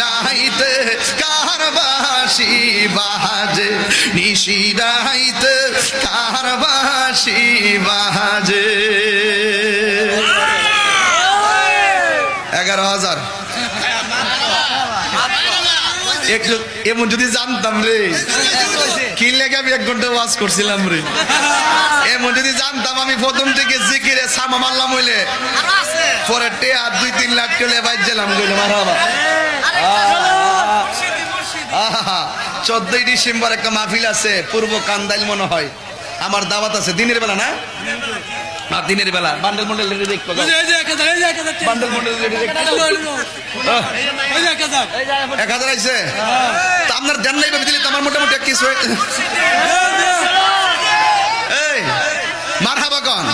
রাইতে কারবাসি বাজে নিশি রাইতে কারবাসি বাজে। এগারো হাজার। একটু এমন যদি জানতাম রে। কি লেগে আমি এক ঘণ্টা ওয়াজ করছিলাম রে। এমন যদি জানতাম আমি প্রথম থেকে জিকিরে সামা মারলাম হইলে। পরে টে আর দুই তিন লাখ চলে বাইর গেলাম গইলে মারাবা চোদ্দই ডিসেম্বর একটা মাহফিল আছে পূর্ব কান্দাইল মনে হয়। আমার দাওয়াত আছে দিনের বেলা না? দিনের বেলা। বান্ডেল মন্ডেল রেডি দেখব বান্ডেল মন্ডেল রেডি দেখব এক হাজার। আইছে? তা আপনার দেন নাই ভাবি আমার মোটামুটি কিছু এই মার হাবা কন।